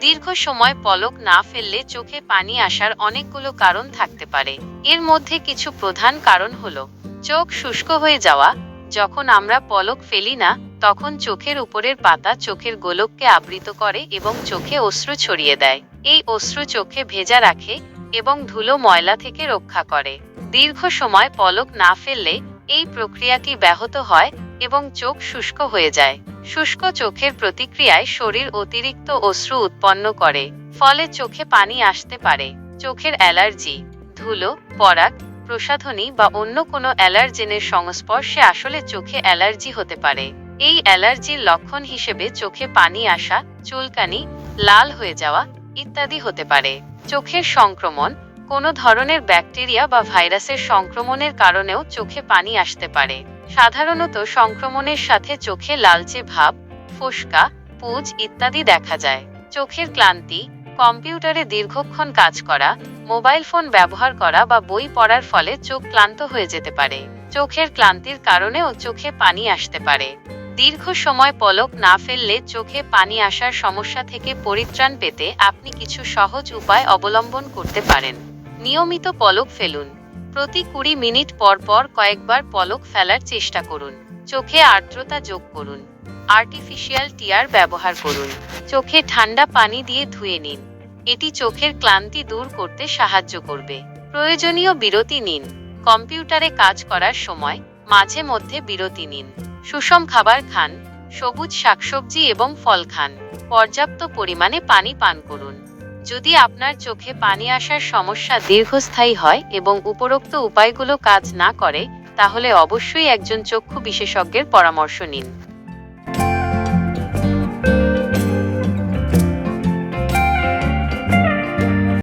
দীর্ঘ সময় পলক না ফেললে চোখে পানি আসার অনেকগুলো কারণ থাকতে পারে। এর মধ্যে কিছু প্রধান কারণ হলো, চোখ শুষ্ক হয়ে যাওয়া। যখন আমরা পলক ফেলি না, তখন চোখের উপরের পাতা চোখের গোলককে আবৃত করে এবং চোখে অশ্রু ছড়িয়ে দেয়। এই অশ্রু চোখে ভেজা রাখে এবং ধুলো ময়লা থেকে রক্ষা করে। দীর্ঘ সময় পলক না ফেললে এই প্রক্রিয়াটি ব্যাহত হয় এবং চোখ শুষ্ক হয়ে যায়। শুষ্ক চোখের প্রতিক্রিয়ায় শরীর অতিরিক্ত অশ্রু উৎপন্ন করে, ফলে চোখে পানি আসতে পারে। চোখের অ্যালার্জি, ধুলো, পরাগ, প্রসাধনী বা অন্য কোনো অ্যালার্জেনের সংস্পর্শে আসলে চোখে অ্যালার্জি হতে পারে। এই অ্যালার্জির লক্ষণ হিসেবে চোখে পানি আসা, চুলকানি, লাল হয়ে যাওয়া ইত্যাদি হতে পারে। চোখের সংক্রমণ, কোনো ধরনের ব্যাকটেরিয়া বা ভাইরাসের সংক্রমণের কারণেও চোখে পানি আসতে পারে। সাধারণত সংক্রমণের সাথে চোখে লালচে ভাব, ফোসকা, পুজ ইত্যাদি দেখা যায়। চোখের ক্লান্তি, কম্পিউটারে দীর্ঘক্ষণ কাজ করা, মোবাইল ফোন ব্যবহার করা বা বই পড়ার ফলে চোখ ক্লান্ত হয়ে যেতে পারে। চোখের ক্লান্তির কারণেও চোখে পানি আসতে পারে। দীর্ঘ সময় পলক না ফেললে চোখে পানি আসার সমস্যা থেকে পরিত্রাণ পেতে আপনি কিছু সহজ উপায় অবলম্বন করতে পারেন। নিয়মিত পলক ফেলুন। প্রতি কুড়ি মিনিট পর পর কয়েকবার পলক ফেলার চেষ্টা করুন। চোখে আর্দ্রতা যোগ করুন। আর্টিফিশিয়াল টিয়ার ব্যবহার করুন। চোখে ঠান্ডা পানি দিয়ে ধুয়ে নিন। এটি চোখের ক্লান্তি দূর করতে সাহায্য করবে। প্রয়োজনীয় বিরতি নিন। কম্পিউটারে কাজ করার সময় মাঝে মধ্যে বিরতি নিন। সুষম খাবার খান, সবুজ শাকসবজি এবং ফল খান। পর্যাপ্ত পরিমাণে পানি পান করুন। যদি আপনার চোখে পানি আসার সমস্যা দীর্ঘস্থায়ী হয় এবং উপরোক্ত উপায়গুলো কাজ না করে, তাহলে অবশ্যই একজন চক্ষু বিশেষজ্ঞের পরামর্শ নিন।